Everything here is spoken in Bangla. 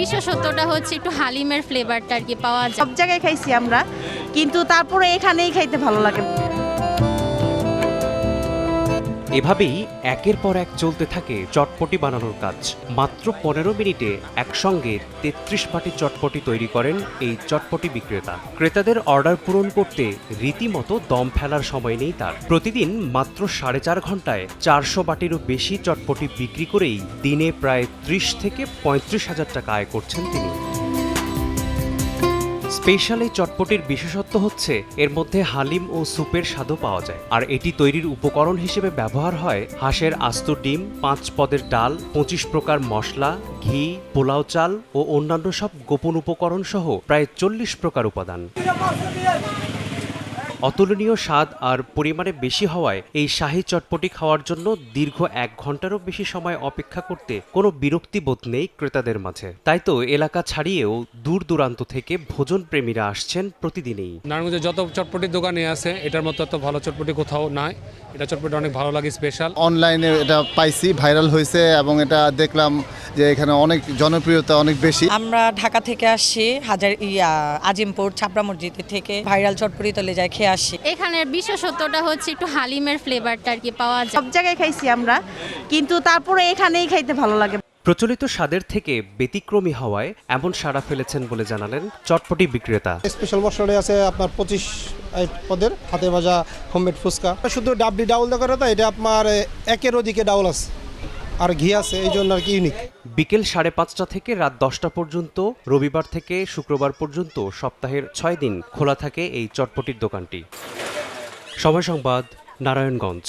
বিশেষত্বটা হচ্ছে একটু হালিমের ফ্লেভারটা আর কি পাওয়া যায়। সব জায়গায় খাইছি আমরা, কিন্তু তারপরে এখানেই খাইতে ভালো লাগে। এভাবেই একের পর এক চলতে থাকে চটপটি বানানোর কাজ। মাত্র পনেরো মিনিটে একসঙ্গে তেত্রিশ পাটি চটপটি তৈরি করেন এই চটপটি বিক্রেতা। ক্রেতাদের অর্ডার পূরণ করতে রীতিমতো দম ফেলার সময় নেই তার। প্রতিদিন মাত্র সাড়ে চার ঘন্টায় চারশো বাটিরও বেশি চটপটি বিক্রি করেই দিনে প্রায় ত্রিশ থেকে পঁয়ত্রিশ হাজার টাকা আয় করছেন তিনি। স্পেশাল এই চটপটির বিশেষত্ব হচ্ছে, এর মধ্যে হালিম ও সুপের স্বাদও পাওয়া যায়। আর এটি তৈরির উপকরণ হিসেবে ব্যবহার হয় হাঁসের আস্ত ডিম, পাঁচ পদের ডাল, পঁচিশ প্রকার মশলা, ঘি, পোলাও চাল ও অন্যান্য সব গোপন উপকরণ সহ প্রায় চল্লিশ প্রকার উপাদান। অতুলনীয় স্বাদ আর পরিমাণে বেশি হওয়ায় এই শাহী চটপটি খাওয়ার জন্য দীর্ঘ এক ঘন্টারও বেশি সময় অপেক্ষা করতে কোনো বিরক্তিবোধ নেই ক্রেতাদের মাঝে। তাই তো এলাকা ছাড়িয়েও দূর দূরান্ত থেকে ভোজন প্রেমীরা আসছেন প্রতিদিনই। নারায়ণগঞ্জে যত চটপটির দোকানে আছে, এটার মতো এত ভালো চটপটি কোথাও নাই। এটা চটপটি অনেক ভালো লাগে স্পেশাল অনলাইনে এটা পাইছি ভাইরাল হয়েছে এবং এটা দেখলাম যে এখানে অনেক জনপ্রিয়তা অনেক বেশি। আমরা ঢাকা থেকে আসি হাজার ইয়া আজিমপুর ছাপড়া মসজিদ থেকে। ভাইরাল চটপটি তলে যায় খেয়ে আসছি। এখানে বিশেষত্বটা হচ্ছে একটু হালিমের ফ্লেভারটা আর কি পাওয়া যায়। সব জায়গায় খাইছি আমরা কিন্তু তারপরে এখানেই খাইতে ভালো লাগে। প্রচলিত স্বাদের থেকে ব্যতিক্রমী হওয়ায় এমন সাড়া ফেলেছেন বলে জানালেন চটপটি বিক্রেতা। স্পেশাল মশলাটি আছে আপনার পঁচিশ পদের হাতে ভাজা হোমমেড ফুচকা। শুধু ডাবলি ডাউল দেখার কথা, এটা আপনার একের ওদিকে ডাউল আছে। আর ঘি আছে, এই জন্য আর কি ইউনিক বিকেল সাড়ে পাঁচটা থেকে রাত দশটা পর্যন্ত, রবিবার থেকে শুক্রবার পর্যন্ত সপ্তাহের ছয় দিন খোলা থাকে এই চটপটির দোকানটি। সময় সংবাদ, নারায়ণগঞ্জ।